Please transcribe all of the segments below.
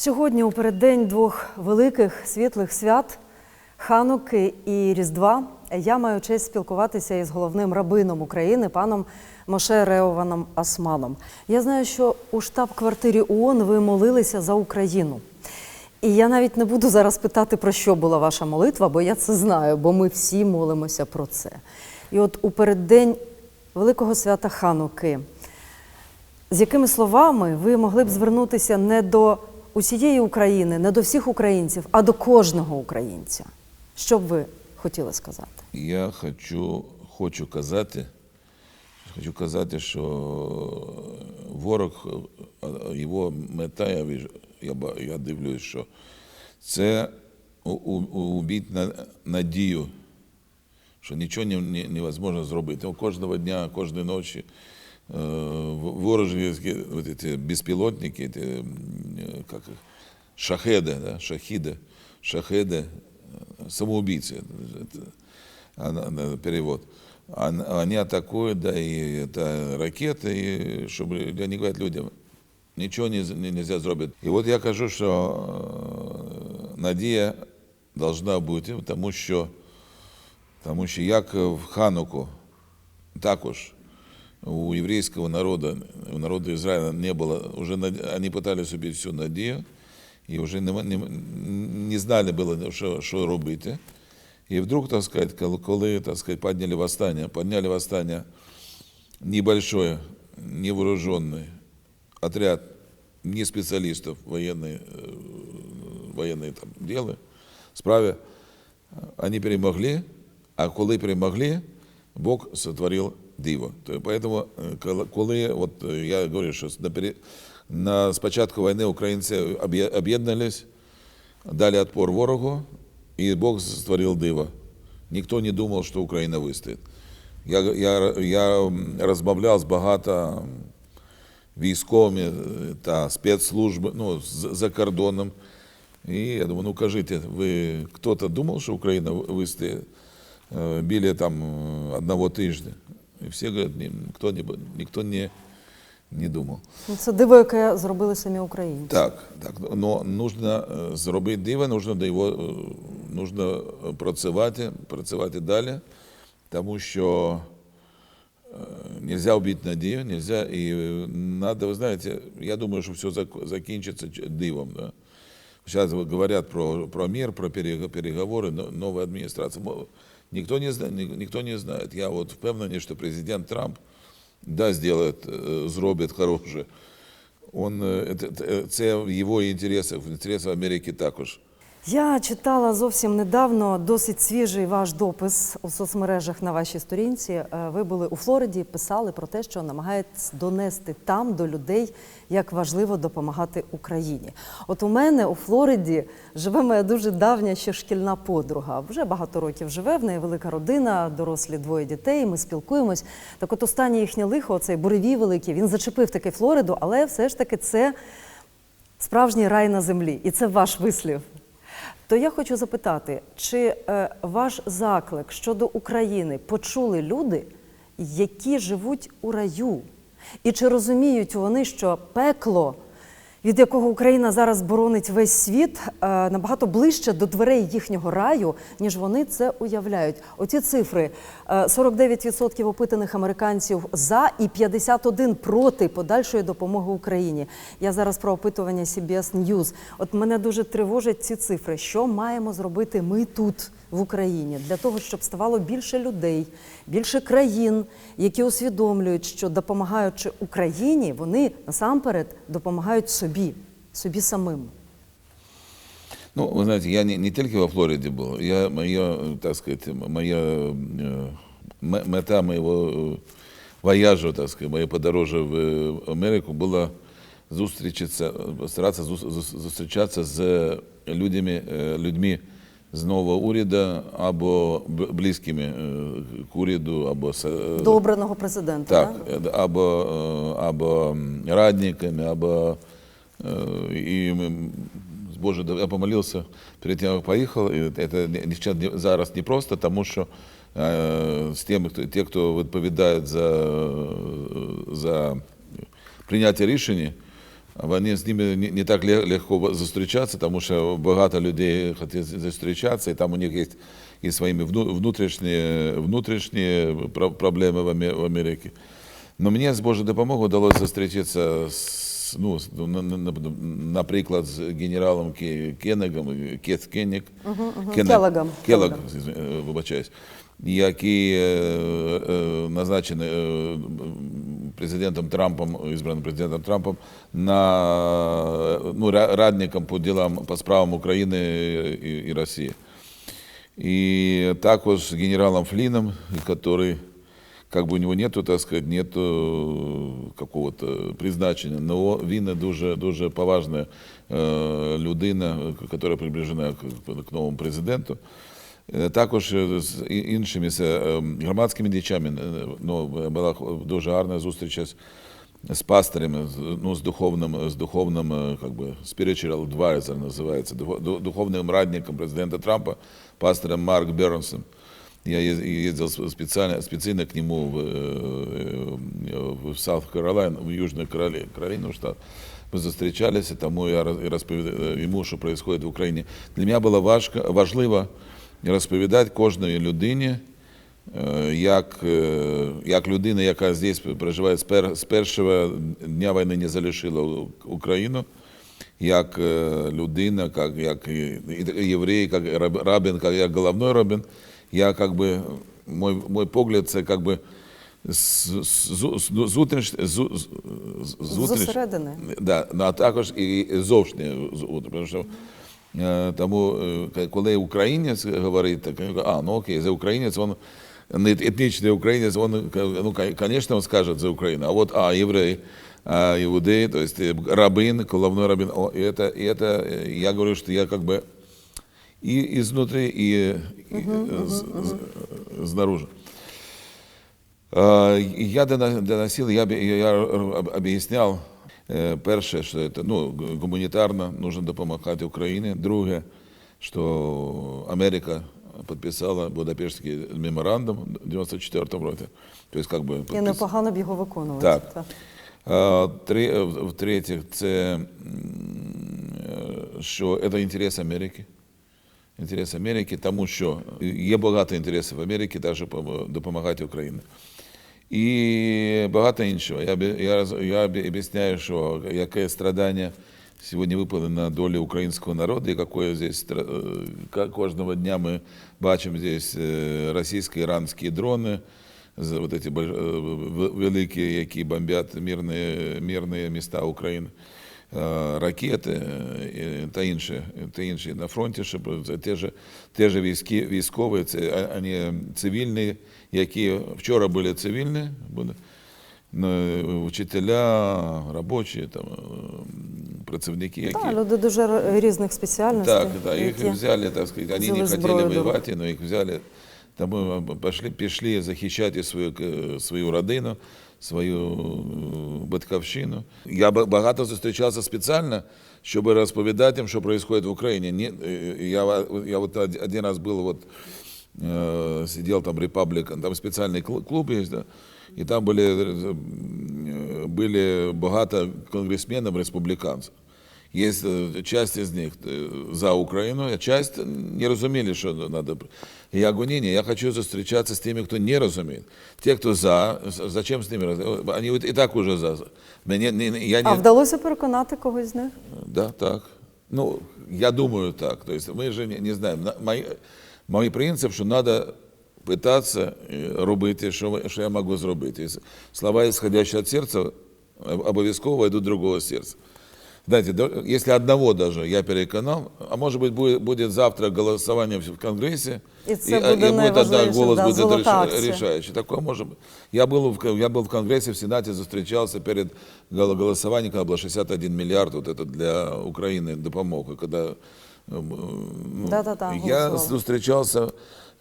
Сьогодні, у переддень двох великих світлих свят Хануки і Різдва, я маю честь спілкуватися із головним рабином України, паном Моше Реованом Асманом. Я знаю, що у штаб-квартирі ООН ви молилися за Україну. І я навіть не буду зараз питати, про що була ваша молитва, бо я це знаю, бо ми всі молимося про це. І от у переддень Великого свята Хануки, з якими словами ви могли б звернутися не до усієї України, не до всіх українців, а до кожного українця? Що б ви хотіли сказати? Я хочу, хочу казати, хочу казати, що ворог, його мета, я, я, я дивлюсь, що це у- у- убити на- надію, що нічого не, не, невозможно зробити. Кожного дня, кожної ночі е, в- ворожі вот эти безпілотники, эти, м, е, как их, шахеди, да, шахіди, шахеди, е, самоубийцы, это, а, на- на перевод. Ан- Они атакуют, да, и это ракеты, и чтобы они говорят людям, нічого не, не, нельзя зробити. І от я кажу, що е, надія должна бути, тому що, тому що як в Хануку, також у єврейського народу, у народу Ізраїля не було, вже над- вони пытались убити всю надію, і вже не, не, не знали було, що, що робити. І вдруг, так сказать, коли, коли так сказать, подняли восстание, подняли восстание небольшое, невооруженный отряд не специалистов военные, э, военные там дела, справе, они перемогли, а коли перемогли, Бог сотворил диво. Поэтому, е, коли- от е, я говорю, що на, спочатку війни українці об'єднались, дали отпор ворогу, и Бог створил диво. Никто не думал, что Украина выстоит. Я, я, я розмовляв з багато військовими е, та спецслужби ну, за кордоном. І я думаю, ну кажіть, ви хто-то думав, що Україна вистоїть біля там одного тижня? І всі говорять, ні, ніхто не, ніхто не, не думав. Ну, Це диво, яке зробили самі українці. Так, так. Но нужно е, зробити диво, нужно до його, е, нужно працювати, працювати далі, тому що е, нельзя убити надію, нельзя, і надо, ви знаєте, я думаю, що все закінчиться дивом. Да? Сейчас вот говорят про, про мир, про перег- переговоры, но- новая администрация. Мо- Никто не, знает, никто не знает. Я вот впевнений, что президент Трамп, да, сделает, зробит зробить хороше. Он, е, це- це- в його інтересах, в інтересах Америки також. Я читала зовсім недавно досить свіжий ваш допис у соцмережах на вашій сторінці. Е, Ви були у Флориді, писали про те, що намагаєтесь донести там до людей, як важливо допомагати Україні. От у мене у Флориді живе моя дуже давня ще шкільна подруга. Вже багато років живе, в неї велика родина, дорослі двоє дітей. Ми спілкуємось. Так, от останнє їхнє лихо, цей буревій великий, він зачепив таки Флориду, але все ж таки це справжній рай на землі, і це ваш вислів. То я хочу запитати, чи е, ваш заклик щодо України почули люди, які живуть у раю? І чи розуміють вони, що пекло, від якого Україна зараз боронить весь світ, е, набагато ближче до дверей їхнього раю, ніж вони це уявляють? Оці цифри: 49% опитаних американців за і 51% проти подальшої допомоги Україні. Я зараз про опитування CBS News. От мене дуже тривожать ці цифри. Що маємо зробити ми тут, в Україні, для того, щоб ставало більше людей, більше країн, які усвідомлюють, що допомагаючи Україні, вони насамперед допомагають собі, собі самим. Ну, вы знаете, я не, не тільки во Флориді був. Я, моя, так сказать, моя е, мета моєго е, вояжу, так сказать, моє подорожі в е, Америку була зустрічатися, старатися зус- зус- зустрічатися з людьми, е, людьми з нового уряду або близькими к уряду, або До обраного президента. так, да? або, або радниками, або і Боже, я помолився перед тим, як поїхав. І це не- не- сейчас не- зараз не просто, тому що е, з тими, хто ті, хто відповідають за, за прийняття рішень, Вони з ними не, не так ле- легко зустрічатися, тому що багато людей хочуть зустрічатися, і там у них є і своїми вну- внутрішні, внутрішні про- проблеми в Аме- в Америці. Но мені з Божою допомогою вдалося зустрітися з, Ну, з- ну, на- на- на- наприклад, з генералом Ке- Кеннегом, Кет Кеннек, Кеннек- Келлогом. Келлог, е, вибачаюсь, який е, е, назначений е, президентом Трампом, избранным президентом Трампом, на, ну, радником по делам, по справам України і, і Росії. И також с генералом Флином, который, как бы у него нету, так сказать, нету какого-то призначення, но він дуже, дуже поважна е, людина, яка приближена к, к новому президенту. Е, Також е, з і- іншими е, громадськими діячами е, ну, була дуже гарна зустріч з з пастырем, з- ну, с духовным, с духовным, э, как бы, spiritual advisor называется, духо- ду- духовным радником президента Трампа, пастором Марк Бернсом. Я ез- ездил специально, специально к нему в, э, Саут Каролайн, в Южную Кароли- Каролину, штат. Мы зустрічалися, тому я розповідав йому, що відбувається в Україні. Для мене було важко, важливо розповідати кожної людині, Е, як, як людина, яка здесь проживає з, пер, з першого дня війни не залишила Україну, як людина, як, як єврей, як раб- рабин, як головний рабин, я как бы, мой, мой погляд, це как бы з, з, з, з, утренш, з, з, з, утренш- Зосередини. Да, ну, а також і зовнішнє, з- от, тому що е, тому, е, коли українець говорить, так, я кажу, а, ну окей, за українець, він не етнічний українець, він, ну, звісно, він скаже за Україну, а от, а, єврей, а, иудей, то есть э, рабин, головной рабин, о, и это, и это, э, я говорю, что я как бы и изнутри, и, и с- с- снаружи. Е, Я доносил, я, я об- об'ясняв, е, перше, що це, ну, гуманітарно нужно допомагати Україні. Друге, що Америка підписала Будапештський меморандум в 94 році. Тобто, как би, І підпис- непогано б його виконувати. Так. А, Три, в-третіх, це е, що це інтерес Америки. Інтерес Америки, тому що є багато інтересів Америці, теж допомагати Україні. І багато іншого. Я, я, я об'ясняю, що яке страдання сьогодні випало на долю українського народу, і яке здесь е, кожного дня ми бачимо здесь е, російські, іранські дрони, вот эти е, великі, які мирні, мирні міста України. Е, Ракети е, та інше, та інше на фронті, щоб це теж, теж війські, військові, це а- вони цивільні, які вчора були цивільні, були ну, вчителя, робочі, там, працівники, які Так, люди дуже різних спеціальностей. так, да, их які- взяли, так сказать, они не рук. воевать, но их взяли, тому пошли, пішли захищати свою, свою родину, свою е, батьківщину. Я ба- багато зустрічався спеціально, щоб розповідати їм, що відбувається в Україні. Ні, е, я, ва- я вот од- один раз был, вот, э, сидел там Republican, там специальный кл- клуб есть, да, и там были, э, были багато конгрессменов республиканцев. Есть э, часть из них э, за Украину, а часть не розуміли, що надо. І я говорю, ні, ні, я хочу зустрічатися з тими, хто не розуміє. Ті, хто за, з- зачем з ними розмовляти? Вони от і так уже за. Мені, не, не- я А не, вдалося переконати когось з них? Да, так. Ну, я думаю так. То есть мы же не, не знаємо. На- Мой, мой принцип, що треба питатися е, робити, що, ви- що я можу зробити. Якщо Слова, исходящие от сердца, об- обов'язково йдуть другого сердца. Знаете, да, если одного даже я переконал, а может быть будет, будет завтра голосование в Конгрессе, І це а- буде будет тогда найважливіше, голос да, будет золота реша- акція. решающий. Такое может быть. Я был, в, я был в Конгрессе, в Сенате, зустрічався перед гол- голосованием, когда было 61 миллиард вот это для Украины допомоги, когда ем, ну, Да-да-да, я голосували. зустрічався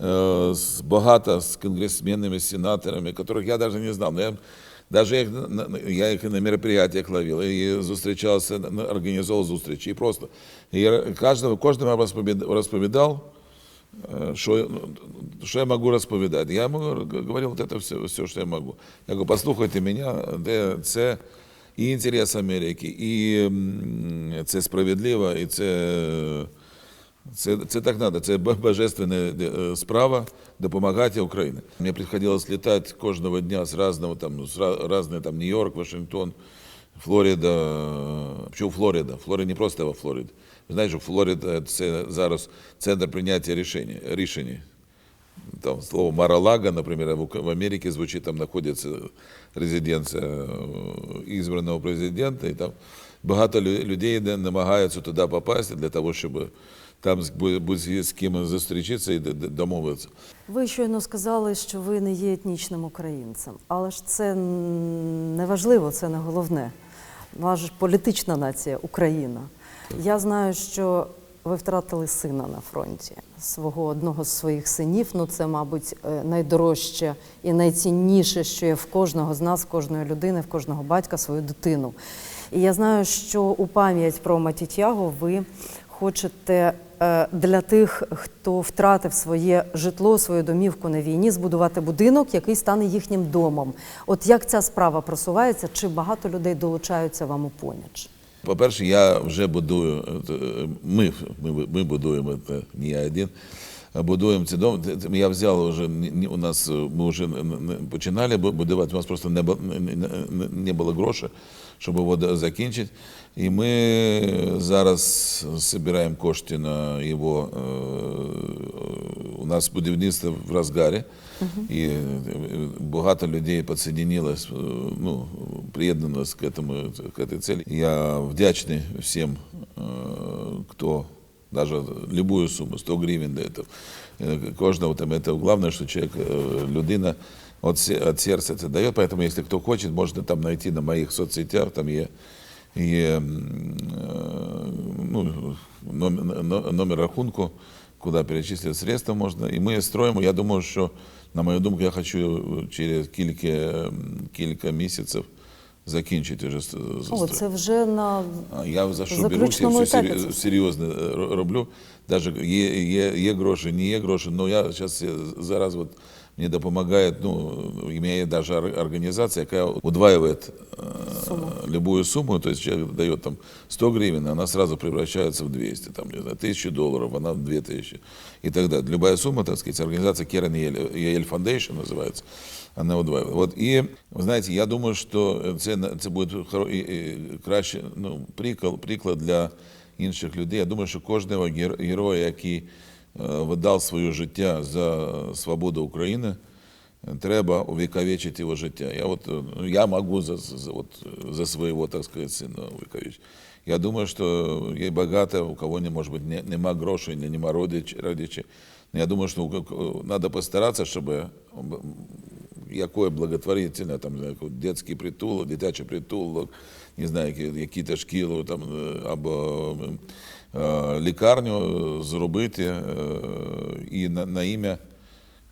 е, з багато з конгресменами, з сенаторами, которых я даже не знав. Но я, даже їх, на- на- я їх на мероприятиях ловив, і зустрічався, організовував зустрічі. І просто я кожному, кожному розповідав, Э, что, я- я могу розповідати. Я ему г- говорил вот это все, все, что я могу. Я говорю, послухайте мене, де це. і інтерес Америки, і це справедливо, і це, це, це так треба. Це бо- божественна е, справа допомагати Україні. Мені приходилось літати кожного дня з різного, там, ну, з ра- там, Нью-Йорк, Вашингтон, Флорида. Чому Флорида? Флорида не просто во Флорида. Ви знаєте, що Флорида це зараз центр прийняття рішень. рішень. Там слово Маралага, например, в Америке звучит, там находится резиденція е, ізбраного президента, і там багато людей намагаються туди попасти для того, щоб там з- з ким зустрічатися і домовитися. Ви щойно сказали, що ви не є етнічним українцем, але ж це не важливо, це не головне. Ваша ж політична нація Україна. Я знаю, що ви втратили сина на фронті, свого одного з своїх синів. Ну це, мабуть, е, найдорожче і найцінніше, що є в кожного з нас, в кожної людини, в кожного батька свою дитину. І я знаю, що у пам'ять про Матітягу ви хочете е, для тих, хто втратив своє житло, свою домівку на війні, збудувати будинок, який стане їхнім домом. От як ця справа просувається? Чи багато людей долучаються вам у поміч? По-перше, я вже будую, е, ми, ми, ми будуємо, це не я один, будуємо цей дом. Я взяв вже, у нас, е, ми вже починали бу- будувати, у нас просто не, бу- не, не, не було грошей, щоб його до- закінчити. І ми зараз збираємо кошти на його, е, у нас будівництво в розгарі, і е, багато людей підсоединилось, е, ну, приєдналось к этому, к этой цели. Я вдячний всім, е, хто даже любую сумму, 100 гривен до этого. Э, Кожного там это главное, что человек, э, людина от, се- от сердца это дает, поэтому если кто хочет, можно там найти на моих соцсетях, там є, є м, э, ну, номер, но- номер рахунку, куда перечислить средства можно. И мы строим, я думаю, що, на мою думку, я хочу через кілька, м, кілька місяців закінчити вже з- з- О, це вже на а Я за що В беруся, заключному все етапі це сері- все. серйозно е, ро- роблю. Даже є, є, є гроші, не є гроші, но я зараз зараз вот мені допомагає, ну, у мене є даже ор- організація, яка удваиває Сумму. любую сумму, то есть человек дает там 100 гривен, она сразу превращается в 200, там, не знаю, 1000 долларов, она в 2000 и так далее. Любая сумма, так сказать, организация Керен Йель Foundation называется, она удваивает. Вот, и, вы знаете, я думаю, что це, це буде хоро- і- і краще, ну, приклад, приклад для інших людей. Я думаю, що кожного гер- героя, який е, віддав своє життя за свободу України, треба увековечить його життя. Я, от, е, ну, я можу за, за, от, за своего, так сказать, сина увековечить. Я думаю, що є багато, у кого не, може бути, не, нема грошей, не, нема родич, родичей. Но Я думаю, що треба постаратися, щоб м, якое благотворительне, там, не знаю, який детський притулок, дитячий притулок, не знаю, які- які-то шкіли там, е, або е, лікарню е, зробити е, і на, на ім'я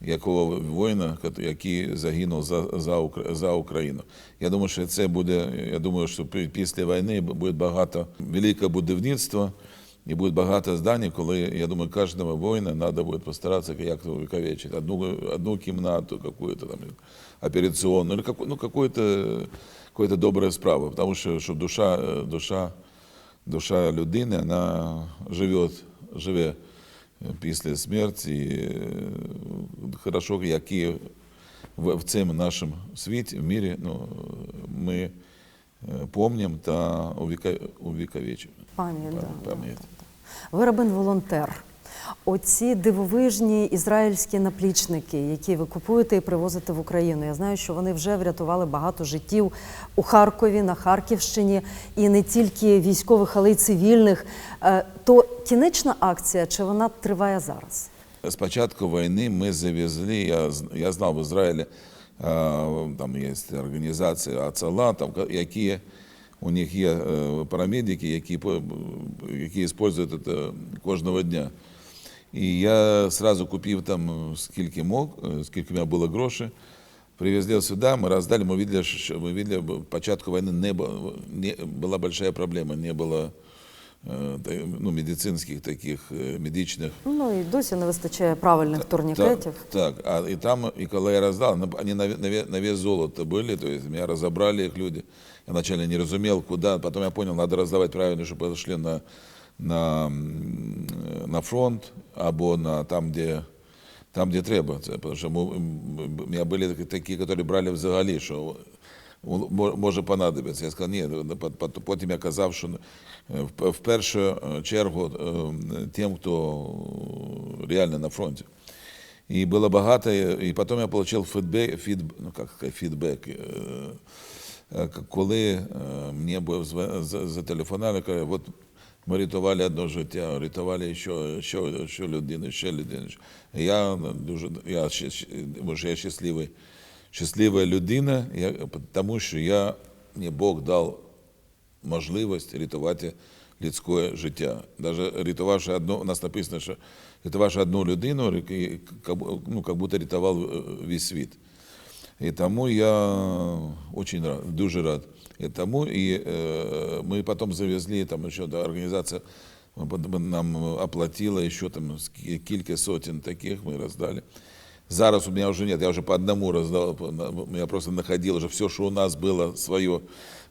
якого воїна, який загинув за, за, за Україну. Я думаю, що це буде, я думаю, що пі- після війни буде багато велике будівництво і буде багато зданий, коли, я думаю, кожного воїна треба буде постаратися як-то увековечити. Одну, одну кімнату, какую-то там или какую, ну, какую-то, какую-то добрую справу, потому що, що душа, е, душа, душа людини, вона живе, живе після смерті. Е, хорошо, які в, в цьому нашому світі, в мірі, ну, ми пам'ятаємо та увіковічуємо. пам'ять. пам'ять. да, да, да. Ви рабин-волонтер. Оці дивовижні ізраїльські наплічники, які ви купуєте і привозите в Україну. Я знаю, що вони вже врятували багато життів у Харкові, на Харківщині, і не тільки військових, але й цивільних. Е, То кінечна акція, чи вона триває зараз? З початку війни ми завезли, я, я знав в Ізраїлі, там є організація Ацала, там, які у них є е, парамедики, які, які це кожного дня. І я одразу купив там скільки мог, е, скільки у мене було грошей, привезли сюди, ми роздали, ми видели, що ми видели, початку війни не було, не, була велика проблема, не було е, та- ну, медицинських таких е, медичних Ну і досі не вистачає правильних турнікетів. так, так. А и там, и когда я раздал, на- они на, ве- на, ве- на вес золота были, то есть меня разобрали их люди. Я вначале не разумел, куда, потом я понял, надо раздавать правильно, чтобы подошли на, на, на фронт, або на там, де, там, де треба. Це, тому що у мене були такі- які брали взагалі, що може понадобиться. Я сказав, ні, ну, по- по- потім я казав, що е, в, першу е, чергу е, тим, хто реально на фронті. І було багато, і потім я отримав фідбек, фід, ну, фідбек. е, е, Коли е, мені був зв- з- зателефонували, кажуть, ми рятували одне життя, рятували ще, ще, ще людину, ще людину. Я дуже, я, може, я щасливий, щаслива людина, я, тому що я, мені Бог дав можливість рятувати людське життя. Навіть рятувавши одну, у нас написано, що рятувавши одну людину, ну, як будто рятував е, весь світ. І тому я очень рад, дуже рад. І тому і е, ми потім завезли, там ще да, організація нам оплатила ще там скі- кілька сотень таких, ми роздали. Зараз у меня уже нет, я уже по одному раздал, по- на- я просто находил уже все, что у нас было свое,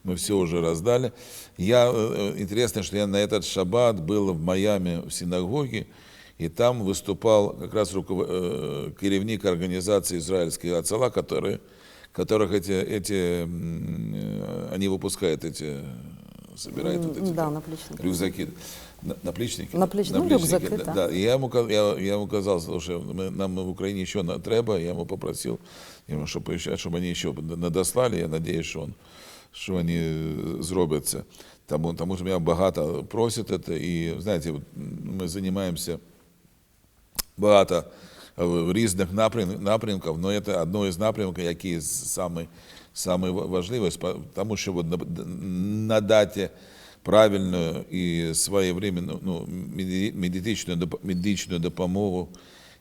мы все уже раздали. Я, э, интересно, что я на этот шаббат был в Майами в синагоге, и там выступал как раз руков... э, керевник организации израильской Ацала, который, которых эти, эти, м, э, они выпускают эти, собирают вот эти Да, наплічники. рюкзаки, на- наплічники. Напліч- ну, рюкзаки, да, так. да. І я йому, ка- я, я йому казав, слушай, ми, нам в Україні ще на- треба, я йому попросив, йому, щоб, ще- щоб вони ще надослали, я надіюсь, що, он, що вони зроблять це. Тому, тому що мене багато просять це, і, знаєте, от ми займаємося багато в різних напрям- напрямків, але це одно із напрямків, який саме, саме важливий, спа- тому що надати правильну і своєвременну ну, медичну, медичну допомогу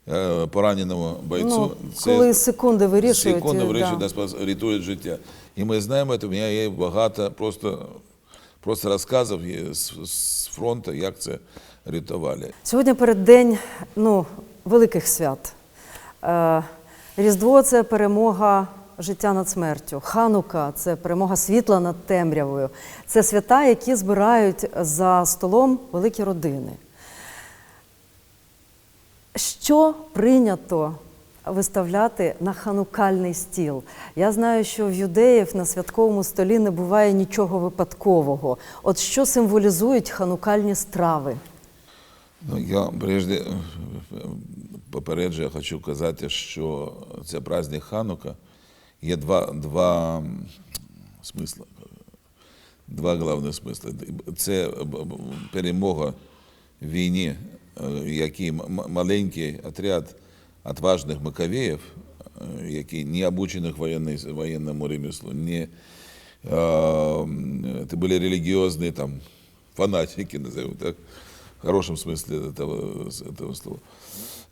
е, пораненому бойцю. Ну, коли секунди вирішують. Секунду е, вирішують, да. рятують життя. І ми знаємо, це, у мене є багато просто, просто розказів з, з фронту, як це рятували. Сьогодні переддень ну, великих свят. Е, Різдво це перемога життя над смертю. Ханука це перемога світла над темрявою. Це свята, які збирають за столом великі родини. Що прийнято виставляти на ханукальний стіл? Я знаю, що в юдеїв на святковому столі не буває нічого випадкового. От що символізують ханукальні страви? Ну, я прежде попереджую, хочу казати, що це праздник Ханука. Є два, два м, смисла, два головні смисли. Це б- б- перемога в війні, е, який м- м- маленький отряд отважних маковеїв, е, які не обучених воєнний- воєнному ремеслу, не, е, м, це були релігіозні там, фанатики, назовем так, в хорошем смысле этого, этого слова.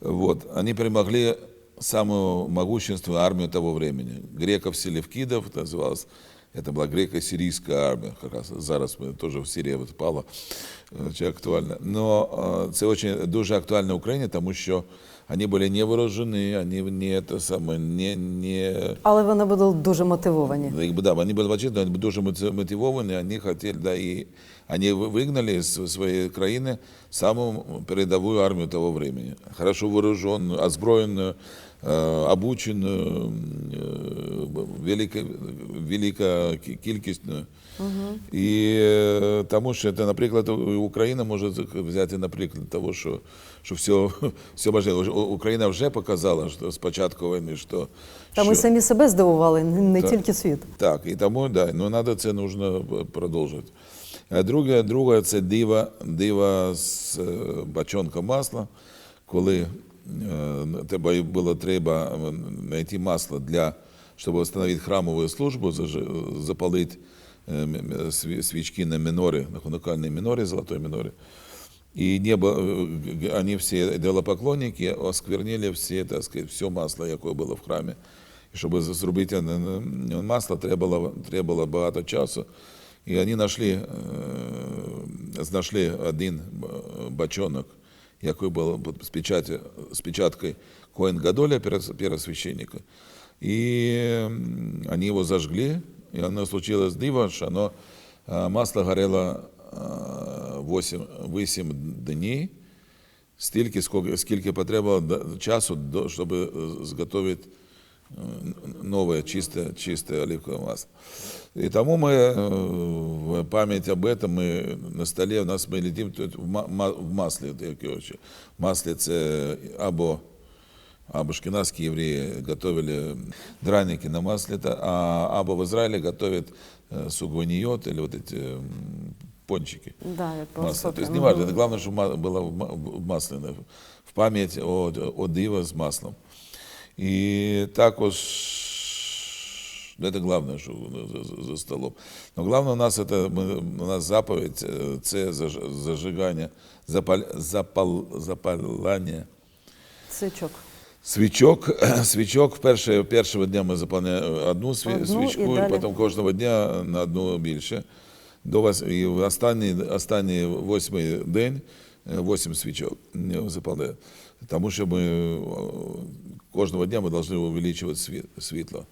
Вот. Они перемогли самую могущественную армию того времени. Греков Селевкидов это называлось. Это была греко-сирийская армия. Как раз зараз ми теж в Сирії от впала, е, чи актуально. Но е, це очень дуже актуально в Україні, тому що вони були не вооружені, вони не, це саме, не, не Але вони були дуже мотивовані. да, их бы, да, они были почти, они дуже мотив- мотивовані, они хотели, да, и они вы- выгнали из своей краины самую передовую армию того времени. Хорошо вооруженную, озброенную, э, обученную, э, велико, велика кількісну. І е, тому що це, наприклад, у- Україна може взяти, наприклад, того, що, що все, все можливо. Уже Україна вже показала, що з початку війни, що, Та ми що самі себе здивували, не не Так. тільки світ. так, і тому да, ну надо це нужно продовжувати. Друге, друге це диво, диво з е, масла, коли е, тебе було треба знайти масло для, щоб встановити храмову службу, запалити е, свічки на минорі, на хунукальній минорі, золотой минорі. И небо, они все идолопоклонники осквернили все, так сказать, все масло, яке було в храмі. І щоб зробити е, е, масло, треба було, треба було багато часу. И они нашли, э, знайшли один э, бочонок, який був з, печаті, з печаткою Коэн Гадоля, перво- первосвященника. И м, они его зажгли, и оно случилось диво, что оно, э, масло горело э, 8, 8 дней, стільки, скільки, скільки потребувало до- часу, до- щоб е, зготовити е, нове чисте, чисте оливкове масло. І тому ми е, в пам'ять об этом ми на столі у нас ми летим тут в, ма- ма- в маслі. таке ось. В маслі це або або ашкеназские евреи готовили драники на масле, та- а, або в Израиле готовят э, сугваниот или вот эти м, пончики. Да, як Масло. полосоти. То есть Мгм. не важно, это главное, чтобы ма- было в ма- в масле, да, в память о, о диво с маслом. И також, ну, это главное, что за, за- за столом. Но главное у нас это, мы, у нас заповедь, э, це заж- зажигання, запаль, запал, запалання Свічок. Свічок, свічок перше, першого дня ми заповняємо одну сві, Одну, свічку, і і, далі. потім кожного дня на одну більше. До вас, і в останній, останній восьмий день е, восім свічок е, заповняємо. Тому що ми е, кожного дня ми повинні увеличувати світ, світло.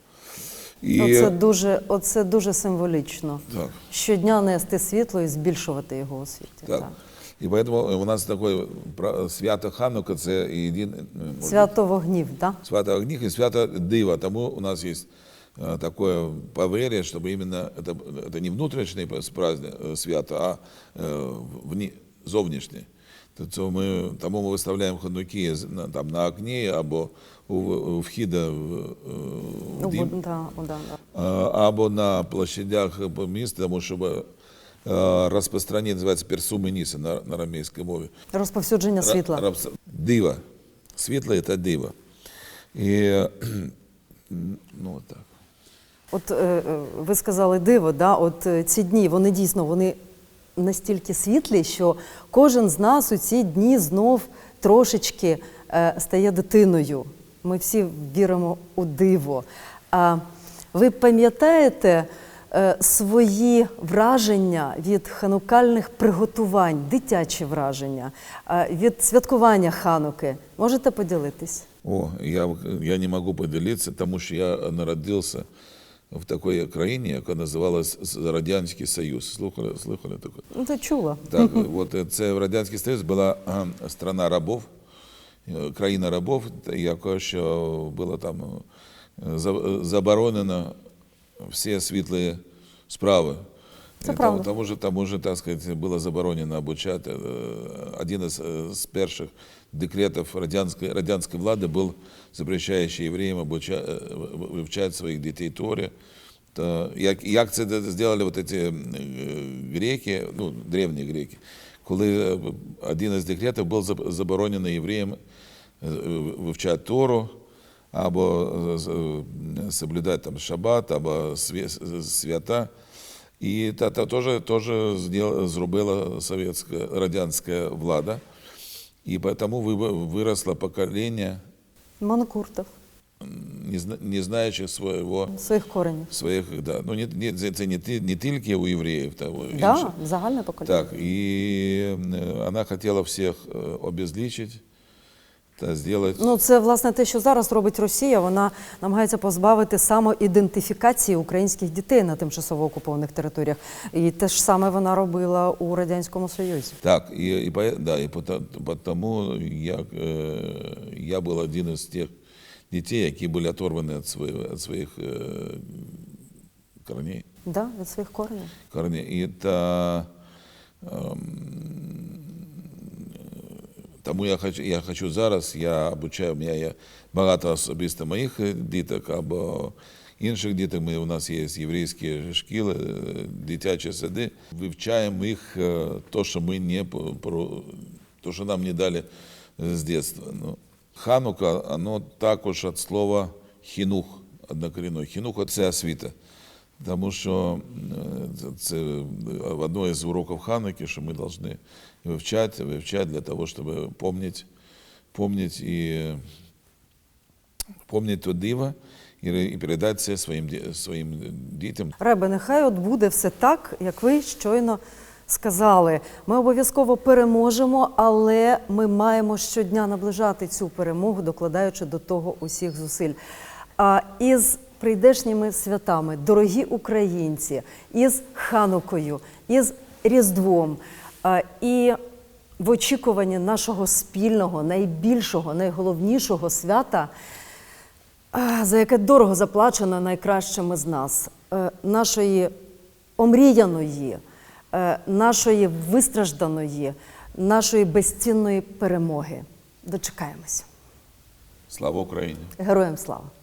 І, Оце дуже, оце дуже символічно. так. Щодня нести світло і збільшувати його у світі. Так. І поэтому у нас таке пра- свято Ханука, це єдине е, Свято вогнів, так? Свято огніх і свято дива. Тому у нас есть э, такое поверье, чтобы именно это, это не внутрішнє праздник, э, свято, а э, вні, зовнішнє. Тобто ми, тому ми виставляємо ходунки на, там, на окні або у, у вхіда в, е, в Ну, дім, да, да, да. або на площадях по місту, тому щоб е, розпространення, називається персуменіса на, на арамейській мові. Розповсюдження світла. Ра- рабс- Диво. Світло це диво. І ну, так. От е, ви сказали диво, да? от ці дні, вони дійсно вони настільки світлі, що кожен з нас у ці дні знов трошечки е, стає дитиною. Ми всі віримо у диво. А ви пам'ятаєте е, свої враження від ханукальних приготувань, дитячі враження, від святкування хануки? Можете поділитись? О, я, я не можу поділитися, тому що я народився в такій країні, яка називалась Радянський Союз. Слухали, слухали таке? Ну, це чула. Так, от е, це Радянський Союз була страна рабов, е, країна рабов, яка що було там е, за- заборонено всі світлі справи. Це правда. Тому, тому, що, тому що, так сказати, було заборонено обучати. Е, Один із, е, перших декретів радянської, радянської влади був запрещаючий євреям обуча, е, в- вивчати своїх дітей Торі. То як, як це зробили вот ці е, греки, ну, древні греки, коли е, один із декретів був заб- заборонений євреям вивчати Тору, або соблюдати там шаббат, або свята. І та теж, зробила- радянська влада. І потому выросло поколение монокуртов, Манкуртов не, не знающих свого, своїх коренів. своїх, да. ну, не, не, це- не, не тільки у євреїв, та у Да, загальне покоління. Так, і она вона хотіла всіх е, обезличити та зробити. Ну, це власне те, що зараз робить Росія. Вона намагається позбавити самоідентифікації українських дітей на тимчасово окупованих територіях. І те ж саме вона робила у радянському союзі. Так, і, і, по- да, і потому я, е, я був один із тих дітей, які були оторвані від своїх, від своїх е, корней. Да, від своїх коренів. корней. І та, ем, тому я хочу, я хочу зараз, я обучаю, у мене є багато особисто моїх е, діток або інших діток. Ми, у нас є єврейські шкіли, е, дитячі сади. Вивчаємо їх е, то, що ми не то, що нам не дали з дитинства. Ну, Ханука, воно також від слова хінух, однокорінно. Хінух – це освіта. Тому що е, це- в одному із уроків Хануки, що ми повинні вивчати, вивчати для того, щоб пам'ятати, пам'ятати і пам'ятати то диво і, передати це своїм, своїм дітям. Ребе, нехай от буде все так, як ви щойно сказали. Ми обов'язково переможемо, але ми маємо щодня наближати цю перемогу, докладаючи до того усіх зусиль. А із прийдешніми святами, дорогі українці, із Ханукою, із Різдвом і в очікуванні нашого спільного, найбільшого, найголовнішого свята. За яке дорого заплачено найкращими з нас, е, нашої омріяної, е, нашої вистражданої, нашої безцінної перемоги. Дочекаємось. Слава Україні! Героям слава!